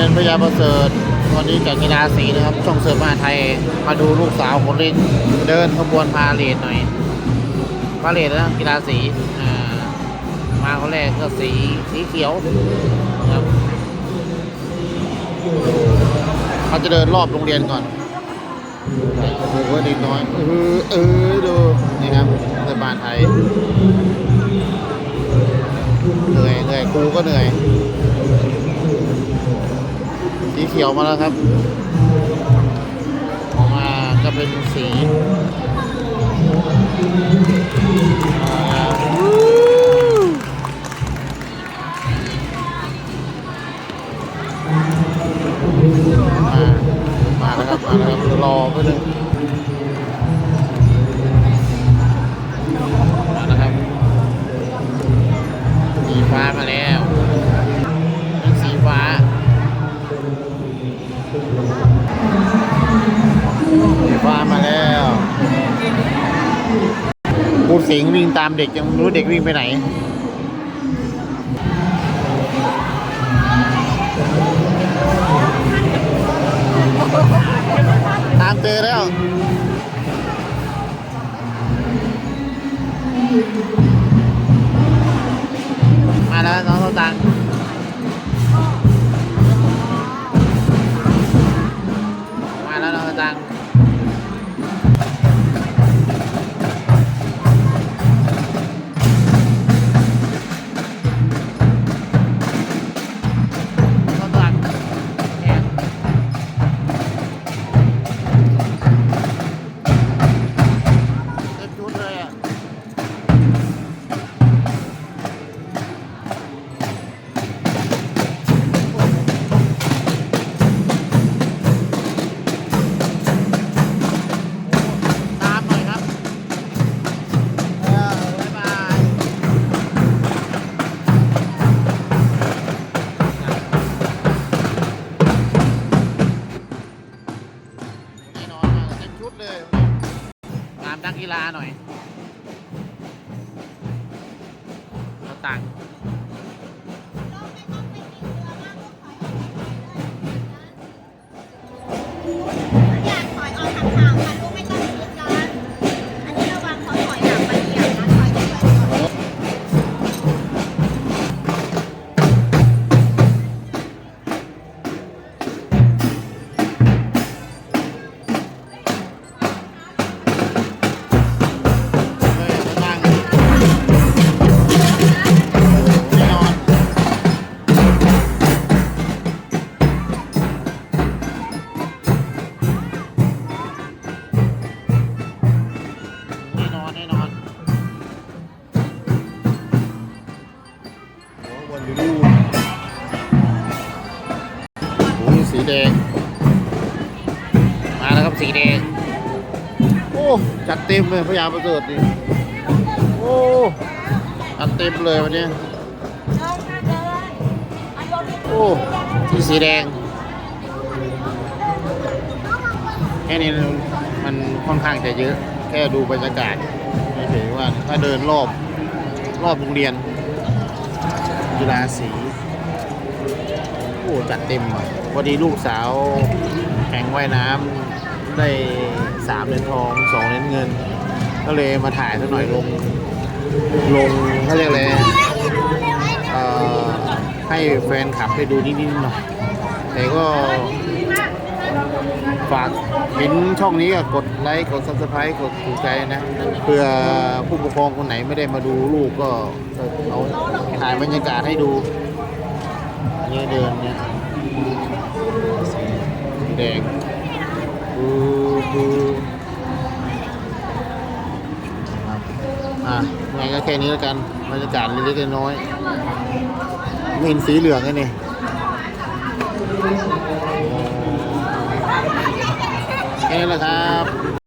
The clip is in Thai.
รียนพยาประเสริฐวันนี้จากกีฬาสีนะครับ ช่องเสริมมหาไทยมาดูลูกสาวคนเล็กเดินขบวนพาเลทหน่อยพาเลทนะกีฬาสีอ่ามาคนแรกก็สีสีเขียวครับเขาจะเดินรอบโรงเรียนก่อนโอ้โหเด็กน้อยเออเออดูนี่ครับเสริมมหาไทยเหนื่อยเหนื่อยครูก็เหนื่อย สีเขียวมาแล้วครับออกมาจะเป็นสีมามาแล้วครับ มาแล้วครับ รอเพื่อน ปูสิงวิ่งตามเด็กยังรู้เด็กวิ่งไปไหน ตามเจอแล้วมาแล้วน้องโซตังมาแล้วน้องโซตัง เลยงานนักกีฬาหน่อยเราตังค์ โอ้ยู่ดูโอ้สีแดง มาแล้วครับสีแดง โอ้ จัดเต็มเลยพยาประเสริฐนี่โอ้ จัดเต็มเลยวันนี้ โอ้ที่สีแดง แค่นี้มันค่อนข้างจะเยอะ แค่ดูบรรยากาศไม่ถึงว่าถ้าเดินรอบรอบโรงเรียน กีฬาสีโอ้จัดเต็มอะพอดีลูกสาวแข่งว่ายน้ำได้สามเหรียญทองสองเหรียญเงิน ก็เลยมาถ่ายสักหน่อยลง ลงเขาเรียกอะไรอ่อให้แฟนขับไปดูนิดๆหน่อยแต่ก็ ฝากเห็นช่องนี้ก็กดไลค์กด subscribe กดถูกใจนะเพื่อผู้ปกครองคนไหนไม่ได้มาดูลูกก็เอาถ่ายบรรยากาศให้ดูเนี่ยเดินเนี่ยสีแดงดูดูอะไงก็แค่นี้แล้วกันบรรยากาศเล็กๆน้อยๆเห็นสีเหลืองไงนี่ แค่นี้แหละครับ